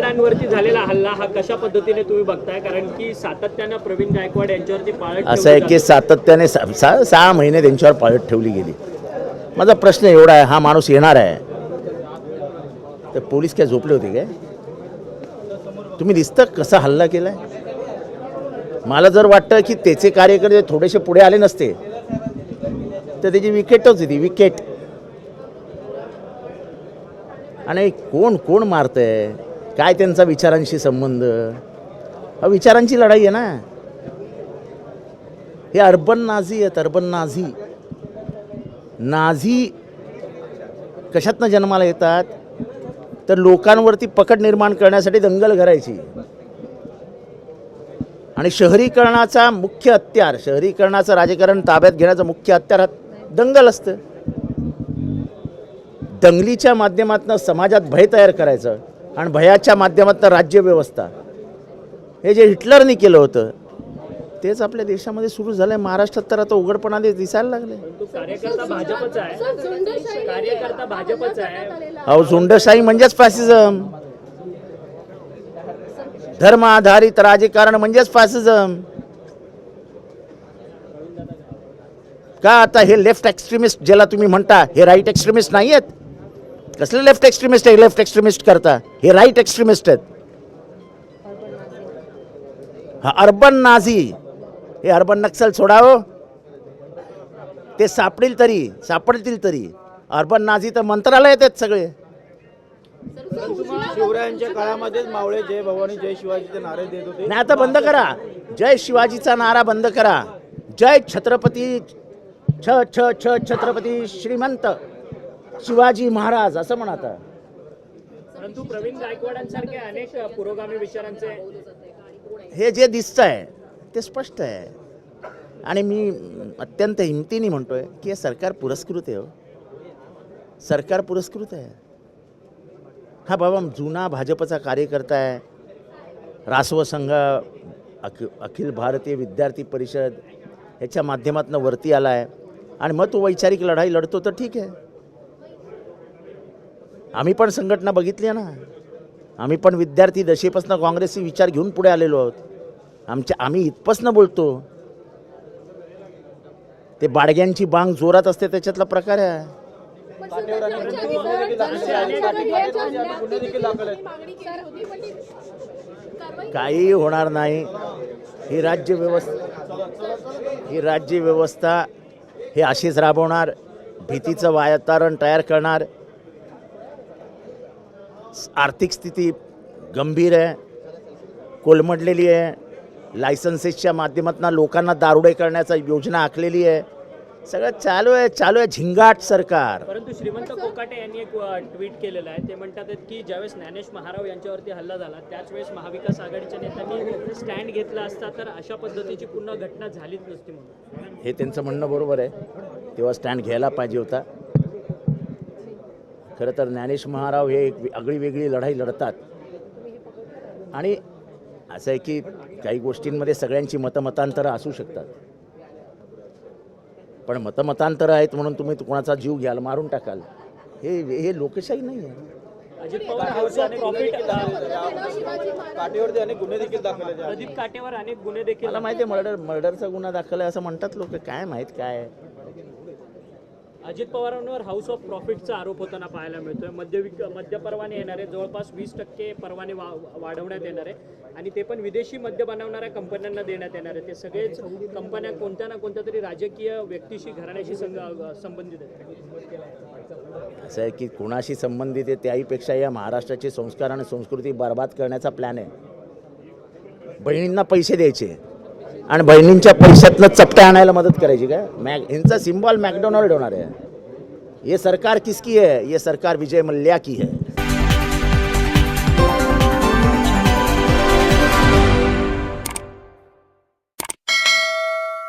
गायकवाडांवरती झालेला हल्ला हा कशा पद्धतीने तुम्ही बघताय? कारण की सातत्यानं प्रवीण गायकवाड यांच्यावरती पाळत असं आहे की. सातत्याने सा- सा- सहा महिने त्यांच्यावर पाळत ठेवली गेली. माझा प्रश्न एवढा आहे हा माणूस येणार आहे. तर पोलीस काय झोपले होते काय? तुम्ही दिसतं कसा हल्ला केलाय? मला जर वाटतं की त्याचे कार्यकर्ते थोडेसे पुढे आले नसते तर त्याची विकेटच होती विकेट आणि कोण कोण मारतंय? काय त्यांचा विचारांशी संबंध? हा विचारांची लढाई आहे ना. हे अर्बन नाझी आहेत अर्बन नाझी. नाझी कशातनं जन्माला येतात? तर लोकांवरती पकड निर्माण करण्यासाठी दंगल करायची आणि शहरीकरणाचा मुख्य हत्यार शहरीकरणाचं राजकारण ताब्यात घेण्याचं मुख्य हत्यार हा दंगल असतं. दंगलीच्या माध्यमातून समाजात भय तयार करायचं. आणि भयाच्या माध्यमातून राज्यव्यवस्था हे जे हिटलरनी केलं होतं तेच आपल्या देशामध्ये सुरू झालंय. महाराष्ट्रात तर आता उघडपणाने दिसायला लागले अहो झुंडशाही म्हणजेच फॅसिझम धर्म आधारित राजकारण म्हणजेच फॅसिझम का आता हे लेफ्ट एक्स्ट्रीमिस्ट ज्याला तुम्ही म्हणता हे राईट एक्स्ट्रीमिस्ट नाही आहेत कसले लेफ्ट एक्स्ट्रीमिस्ट आहे? लेफ्ट एक्स्ट्रीमिस्ट करता. हे राईट एक्स्ट्रीमिस्ट आहेत. हा अर्बन नाझी. हे अर्बन नक्सल सोडावं ते सापडील तरी सापडतील तरी. अर्बन नाझी तर मंत्रालयात आहेत सगळे. शिवरायांच्या काळामध्येच मावळे जय भवानी जय शिवाजीचे नारे देत होते. नाही आता बंद करा. जय शिवाजीचा नारा बंद करा. जय छत्रपती छ छ छ छत्रपती श्रीमंत. शिवाजी महाराज असं म्हणा परंतु प्रवीण गायकवाडांसारखे अनेक पुरोगामी विचारांचे हे जे दिसतंय ते स्पष्ट आहे. आणि मी अत्यंत हिमतीने म्हणतोय की हे सरकार पुरस्कृत आहे हो. सरकार पुरस्कृत आहे. हा बाबा जुना भाजपचा कार्यकर्ता आहे. रासव संघ अखि अखिल भारतीय विद्यार्थी परिषद ह्याच्या माध्यमातून वरती आला आहे आणि मग तो वैचारिक लढाई लढतो तर ठीक आहे. आम्ही पण संघटना बघितली आहे ना. आम्ही पण विद्यार्थी दशेपासून काँग्रेसचे विचार घेऊन पुढे आलेलो आहोत. आमच्या आम्ही इथपासनं बोलतो. ते बाडग्यांची बांग जोरात असते त्याच्यातला प्रकार आहे. काही होणार नाही. ही राज्य व्यवस्था ही राज्य व्यवस्था हे अशीच राबवणार. भीतीचं वातावरण तयार करणार. आर्थिक स्थिती गंभीर आहे कोलमडलेली आहे लायसन्सेसच्या माध्यमातून लोकांना दारुडे करण्याचा योजना आखलेली आहे. सगळं चालू आहे चालू आहे झिंगाट सरकार. परंतु श्रीमंत कोकाटे यांनी एक ट्विट केलेलं आहे. ते म्हणतात की ज्यावेळेस ज्ञानेश महाराव यांच्यावरती हल्ला झाला त्याच वेळेस महाविकास आघाडीच्या नेत्यांनी स्टँड घेतला असता तर अशा पद्धतीची पुन्हा घटना झालीच नसती म्हणून. हे त्यांचं म्हणणं बरोबर आहे. तेव्हा स्टँड घ्यायला पाहिजे होता. खरं तर ज्ञानेश महाराव हे एक आगळी वेगळी लढाई लढतात. आणि असं आहे की काही गोष्टींमध्ये सगळ्यांची मतमतांतरं असू शकतात. पण मतमतांतरं आहेत म्हणून तुम्ही कोणाचा जीव घ्याल मारून टाकाल हे हे लोकशाही नाही आहे. Ajit Pawar house of profit काटेवरती अनेक गुन्हे देखील दाखल आहेत. प्रदीप काटेवर अनेक गुन्हे देखील मला माहिती आहे मर्डर मर्डरचा गुन्हा दाखल आहे असं म्हणतात लोक. काय माहीत काय आहे? अजित पवारांवर हाऊस ऑफ प्रॉफिटचा आरोप होताना पाहायला मिळतोय. मद्य विक मद्य परवाने येणार आहे जवळपास वीस टक्के परवाने वा वाढवण्यात येणार आहे आणि ते पण विदेशी मद्य बनवणाऱ्या कंपन्यांना देण्यात येणार. आहे ते सगळेच कंपन्या कोणत्या ना कोणत्या तरी राजकीय व्यक्तीशी घराण्याशी संबंधित आहेत. असं आहे की कोणाशी संबंधित आहे त्याहीपेक्षा या महाराष्ट्राचे संस्कार आणि संस्कृती बर्बाद करण्याचा प्लॅन आहे. बहिणींना पैसे द्यायचे. आणि बहिणींच्या पैशातनं चपट्या आणायला मदत करायची काय? मॅग ह्यांचा सिम्बॉल मॅकडोनाल्ड होणार आहे. ये सरकार किसकी आहे? ये सरकार विजय मल्ल्या की है